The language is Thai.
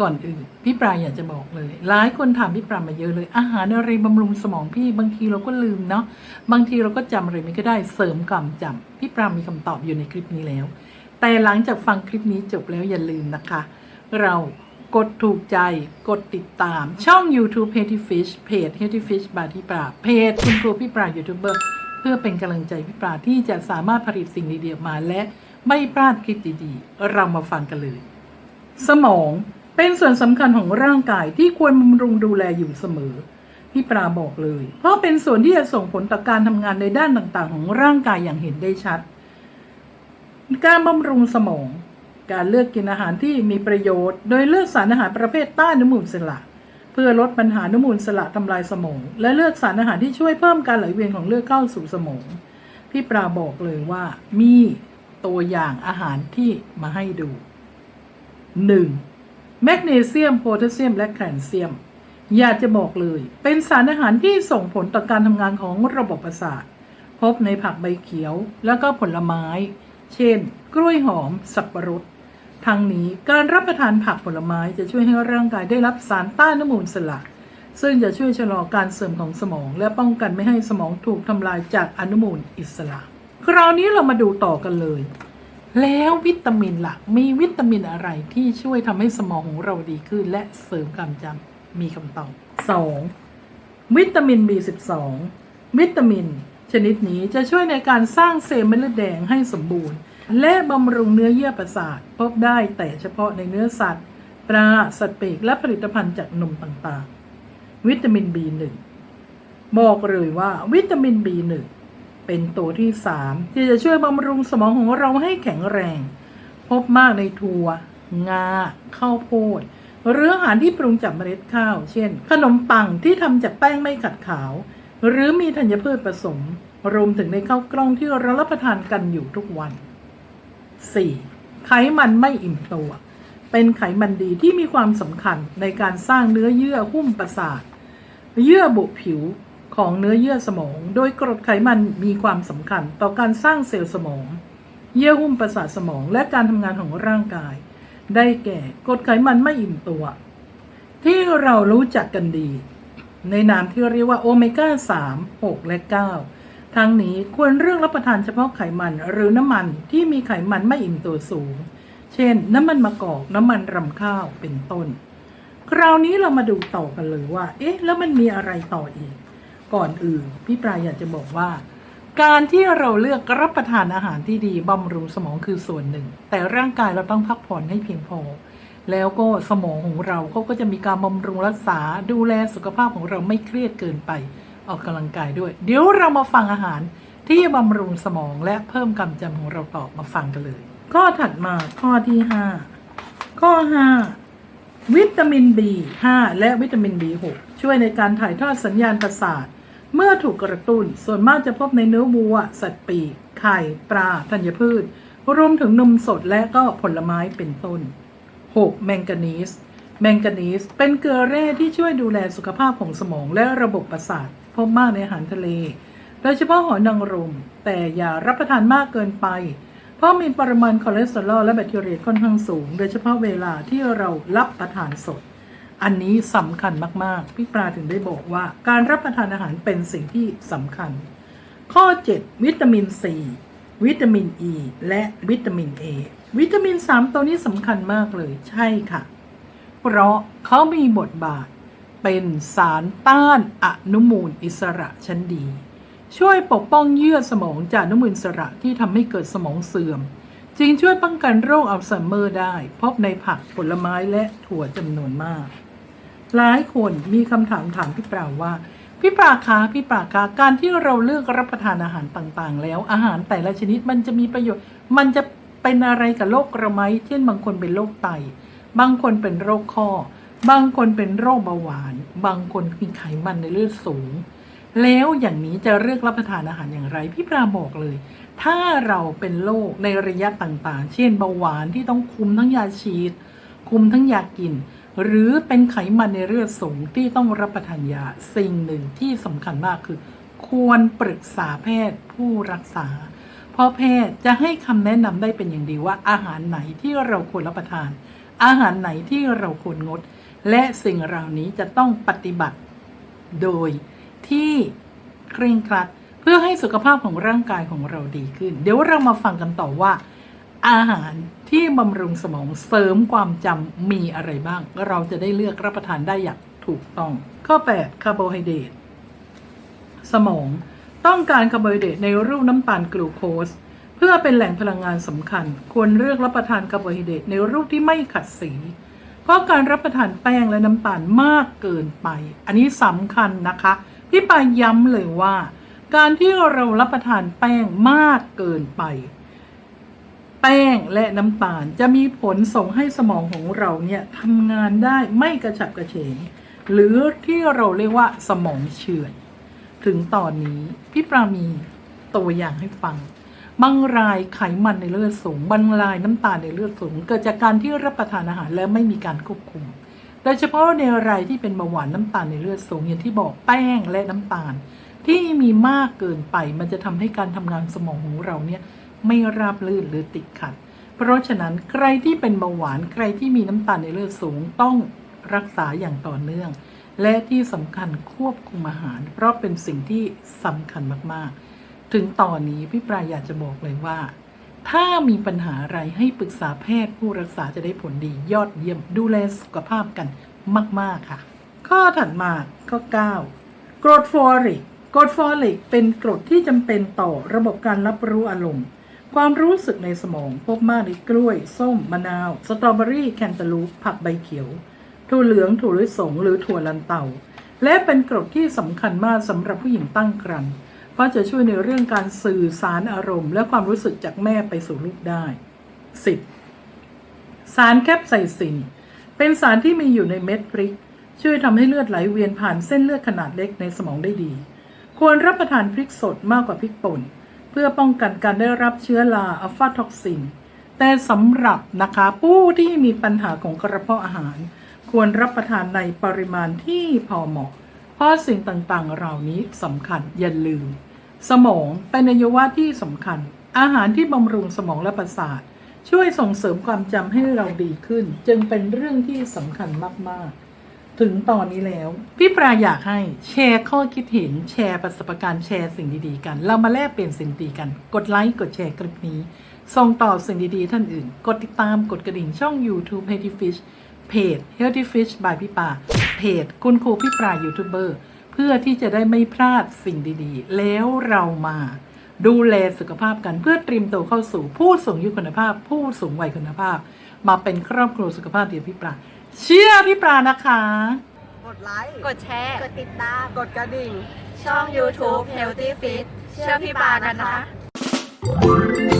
ก่อนอื่นพี่ปลาอยากจะบอกเลย หลายคนถามพี่ปลามาเยอะเลย อาหารอะไรบำรุงสมองพี่บางทีเราก็ลืมเนาะบางทีเราก็จำอะไรไม่ก็ได้เสริมกำจำพี่ปลามีคำตอบอยู่ในคลิปนี้แล้ว แต่หลังจากฟังคลิปนี้จบแล้วอย่าลืมนะคะ เรากดถูกใจกดติดตามช่อง YouTube Healthy Fish เพจ Healthy Fish บาที่ปลาเพจคุณครูพี่ปลายูทูบเบอร์เพื่อเป็นกำลังใจพี่ปลาที่จะสามารถผลิตสิ่งดีๆมาและไม่พลาดคลิปดีๆ เรามาฟังกันเลย สมอง เป็นส่วนสำคัญของร่างกายที่ควรบำรุงดูแลอยู่เสมอ พี่ปลาบอกเลย เพราะเป็นส่วนที่จะส่งผลต่อการทำงานในด้านต่างๆ ของร่างกายอย่างเห็นได้ชัด การบำรุงสมอง การเลือกกินอาหารที่มีประโยชน์ โดยเลือกสารอาหารประเภทต้านอนุมูลอิสระ เพื่อลดปัญหาอนุมูลอิสระทำลายสมอง และเลือกสารอาหารที่ช่วยเพิ่มการไหลเวียนของเลือดเข้าสู่สมอง พี่ปลาบอกเลยว่ามีตัวอย่างอาหารที่มาให้ดู 1. แมกนีเซียมโพแทสเซียมและแคลเซียม อยากจะบอกเลย เป็นสารอาหารที่ส่งผลต่อการทำงานของระบบประสาท พบในผักใบเขียว แล้วก็ผลไม้ เช่น กล้วยหอม สับปะรดทั้งนี้การรับประทานผักผลไม้จะช่วยให้ร่างกายได้รับสารต้านอนุมูลอิสระซึ่งจะช่วยชะลอการเสื่อมของสมอง และป้องกันไม่ให้สมองถูกทำลายจากอนุมูลอิสระ คราวนี้เรามาดูต่อกันเลย แล้ววิตามินล่ะ มีวิตามินอะไรที่ช่วยทำให้สมองของเราดีขึ้น และเสริมการจำมีคำตอบ 2. วิตามิน B12 วิตามิน ชนิดนี้จะช่วยในการสร้างเซลล์เม็ดเลือดแดงให้สมบูรณ์ และบำรุงเนื้อเยื่อประสาท พบได้แต่เฉพาะในเนื้อสัตว์ ปลาสัตว์ปีกและผลิตภัณฑ์จากนมต่างๆ วิตามิน B1 บอกเลยว่าวิตามิน B1 เป็นตัวที่ 3 ที่จะช่วยบำรุงสมองของเราให้แข็งแรง พบมากในถั่ว งา ข้าวโพด หรืออาหารที่ปรุงจากเมล็ดข้าว เช่น ขนมปังที่ทำจากแป้งไม่ขัดขาว หรือมีธัญพืชผสม รวมถึงในข้าวกล้องที่เรารับประทานกันอยู่ทุกวัน 4. ไขมันไม่อิ่มตัว เป็นไขมันดีที่มีความสำคัญในการสร้างเนื้อเยื่อหุ้มประสาท เยื่อบุผิว ของเนื้อเยื่อสมอง โดยกรดไขมันมีความสำคัญต่อการสร้างเซลล์สมอง เยื่อหุ้มประสาทสมองและการทำงานของร่างกาย ได้แก่กรดไขมันไม่อิ่มตัว ที่เรารู้จักกันดี ในนามที่เรียกว่าโอเมก้า 3 6 และ 9 ทั้งนี้ควรเลือกรับประทานเฉพาะไขมันหรือน้ำมันที่มีไขมันไม่อิ่มตัวสูง เช่น น้ำมันมะกอกน้ำมันรำข้าวเป็นต้น คราวนี้เรามาดูต่อกันเลยว่า เอ๊ะ แล้วมันมีอะไรต่ออีก ก่อนอื่น พี่ปลายอยากจะบอกว่า การที่เราเลือกรับประทานอาหารที่ดีบำรุงสมองคือส่วนหนึ่ง แต่ร่างกายเราต้องพักผ่อนให้เพียงพอ แล้วก็สมองของเราเขาก็จะมีการบำรุงรักษาดูแลสุขภาพของเราไม่เครียดเกินไปออกกำลังกายด้วย เดี๋ยวเรามาฟังอาหารที่บำรุงสมองและเพิ่มกำจำของเราต่อมาฟังกันเลย ข้อถัดมาข้อที่ 5 ข้อ 5 วิตามิน B5 และวิตามิน B6 ช่วยในการถ่ายทอดสัญญาณประสาท เมื่อถูกกระตุ้นส่วนมากจะพบในเนื้อวัว สัตว์ปีกไข่ ปลาธัญพืช รวมถึงนมสดและก็ผลไม้เป็นต้น 6. แมงกานีสแมงกานีสเป็นเกลือแร่ที่ช่วยดูแลสุขภาพของสมองและระบบประสาทพบมากในอาหารทะเล โดยเฉพาะหอยนางรม แต่อย่ารับประทานมากเกินไป เพราะมีปริมาณคอเลสเตอรอลและแบคทีเรียค่อนข้างสูง โดยเฉพาะเวลาที่เรารับประทานสด อันนี้สำคัญมาก ๆ พี่ปลาถึงได้บอกว่า การรับประทานอาหารเป็นสิ่งที่สำคัญ ข้อ 7 วิตามิน C วิตามิน E และวิตามิน A วิตามิน 3 ตัวนี้สำคัญมากเลยใช่ค่ะ เพราะเขามีบทบาทเป็นสารต้านอนุมูลอิสระชั้นดี ช่วยปกป้องเยื่อสมองจากอนุมูลอิสระที่ทำให้เกิดสมองเสื่อม จึงช่วยป้องกันโรคอัลไซเมอร์ได้ พบในผักผลไม้และถั่วจำนวนมาก หลายคนมีคำถามถามพี่ปราว่า พี่ปราคะพี่ปราคะการที่เราเลือกรับประทานอาหารต่างๆ แล้วอาหารแต่ละชนิดมันจะมีประโยชน์ มันจะเป็นอะไรกับโรคกระไหมเช่นบางคนเป็นโรคไต บางคนเป็นโรคข้อ บางคนเป็นโรคเบาหวาน บางคนมีไขมันในเลือดสูง แล้วอย่างนี้จะเลือกรับประทานอาหารอย่างไร พี่ปราบอกเลย ถ้าเราเป็นโรคในระยะต่างๆ เช่นเบาหวานที่ต้องคุมทั้งยาฉีด คุมทั้งยากิน หรือเป็นไขมันในเลือดสูงที่ต้องรับประทานยาสิ่งหนึ่งที่สำคัญมากคือ ควรปรึกษาแพทย์ผู้รักษา เพราะแพทย์จะให้คำแนะนำได้เป็นอย่างดีว่าอาหารไหนที่เราควรรับประทาน อาหารไหนที่เราควรงด และสิ่งเหล่านี้จะต้องปฏิบัติ โดยที่เคร่งครัดเพื่อให้สุขภาพของร่างกายของเราดีขึ้น เดี๋ยวเรามาฟังกันต่อว่า อาหารที่บำรุงสมองเสริมความจำมีอะไรบ้าง เราจะได้เลือกรับประทานได้อย่างถูกต้อง ข้อ 8 คาร์โบไฮเดรตสมองต้องการคาร์โบไฮเดรตในรูปน้ำตาลกลูโคส เพื่อเป็นแหล่งพลังงานสำคัญ ควรเลือกรับประทานคาร์โบไฮเดรตในรูปที่ไม่ขัดสี เพราะการรับประทานแป้งและน้ำตาลมากเกินไป อันนี้สำคัญนะคะ พี่ปายย้ำเลยว่า การที่เรารับประทานแป้งมากเกินไป แป้งและน้ำตาลจะมีผลส่งให้สมองของเราเนี่ยทำงานได้ไม่กระฉับกระเฉง หรือที่เราเรียกว่าสมองเฉื่อยถึงตอนนี้พี่ปรามีตัวอย่างให้ฟัง บางรายไขมันในเลือดสูง บางรายน้ำตาลในเลือดสูง เกิดจากการที่รับประทานอาหารแล้วไม่มีการควบคุม โดยเฉพาะในรายที่เป็นเบาหวานน้ำตาลในเลือดสูงอย่างที่บอกแป้งและน้ำตาล ที่มีมากเกินไปมันจะทำให้การทำงานสมองของเราเนี่ย ไม่ราบรื่นหรือติดขัด เพราะฉะนั้นใครที่เป็นเบาหวานใครที่มีน้ำตาลในเลือดสูงต้องรักษาอย่างต่อเนื่อง และที่สำคัญควบคุมอาหาร เพราะเป็นสิ่งที่สำคัญมากๆ ถึงตอนนี้พี่ปรายอยากจะบอกเลยว่า ถ้ามีปัญหาอะไรให้ปรึกษาแพทย์ผู้รักษาจะได้ผลดียอดเยี่ยมดูแลสุขภาพกันมาก ๆ ค่ะ ข้อถัดมาข้อ 9กรดฟอริกกรดฟอริกเป็นกรดที่จำเป็นต่อระบบการรับรู้อารมณ์ ความรู้สึกในสมองพบมากในกล้วย ส้ม มะนาว สตรอเบอรี่ แคนตาลูป ผักใบเขียว ถั่วเหลือง ถั่วลิสง หรือถั่วลันเตา และเป็นกรดที่สำคัญมากสำหรับผู้หญิงตั้งครรภ์ เพราะจะช่วยในเรื่องการสื่อสารอารมณ์ และความรู้สึกจากแม่ไปสู่ลูกได้ 10. สารแคปไซซิน เป็นสารที่มีอยู่ในเม็ดพริก ช่วยทำให้เลือดไหลเวียนผ่านเส้นเลือดขนาดเล็กในสมองได้ดี ควรรับประทานพริกสดมากกว่าพริกป่น เพื่อป้องกันการได้รับเชื้อราอัลฟาท็อกซิน แต่สำหรับนะคะผู้ที่มีปัญหาของกระเพาะอาหาร ควรรับประทานในปริมาณที่พอเหมาะ เพราะสิ่งต่างๆ เหล่านี้สำคัญอย่าลืม สมองเป็นอวัยวะที่สำคัญ อาหารที่บำรุงสมองและประสาทช่วยส่งเสริมความจำให้เราดีขึ้น จึงเป็นเรื่องที่สำคัญมาก ๆ ถึงตอนนี้แล้ว พี่ปราอยากให้แชร์ข้อคิดเห็นแชร์ประสบการณ์แชร์สิ่งดีๆกัน เรามาแลกเปลี่ยนสิ่งดีกัน กดไลค์กดแชร์คลิปนี้ ส่งต่อสิ่งดีๆท่านอื่น กดติดตามกดกระดิ่งช่อง YouTube Healthy Fish เพจ Healthy Fish by พี่ปาเพจคุณครูพี่ปรายูทูบเบอร์เพื่อที่จะได้ไม่พลาดสิ่งดีๆ แล้วเรามาดูแลสุขภาพกันเพื่อเตรียมตัวเข้าสู่ผู้สูงอายุคุณภาพ ผู้สูงวัยคุณภาพ มาเป็นครอบครัวสุขภาพเดียวพี่ปรา เชื่อพี่ปรานะคะ กดไลค์ กดแชร์ กดติดตาม กดกระดิ่ง ช่อง YouTube Healthy Fit เชื่อพี่ปากันนะคะ